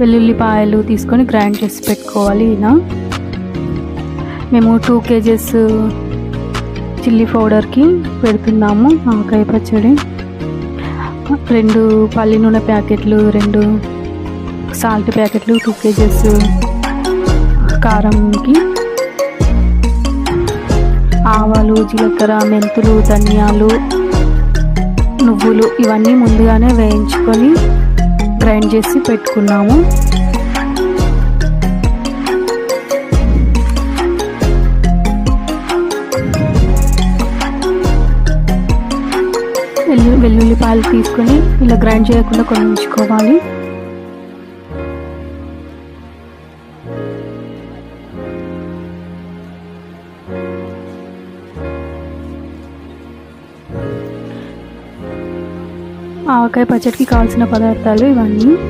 వెల్లుల్లిపాయలు తీసుకొని గ్రైండ్ చేసి పెట్టుకోవాలి ఇలా మేము టూ కేజెస్ చిల్లీ పౌడర్కి పెడుతున్నాము ఆవకాయ పచ్చడి. రెండు పల్లి నూనె ప్యాకెట్లు రెండు సాల్ట్ ప్యాకెట్లు టూ కేజెస్ కారంకి. ఆవాలు జీలకర్ర మెంతులు ధనియాలు నువ్వులు ఇవన్నీ ముందుగానే వేయించుకొని గ్రైండ్ చేసి పెట్టుకున్నాము. వెల్లు వెల్లుల్లిపాయలు తీసుకొని ఇలా గ్రైండ్ చేయకుండా కొన్ని ఉంచుకోవాలి ఆవకాయ పచ్చడికి కావాల్సిన పదార్థాలు ఇవన్నీ.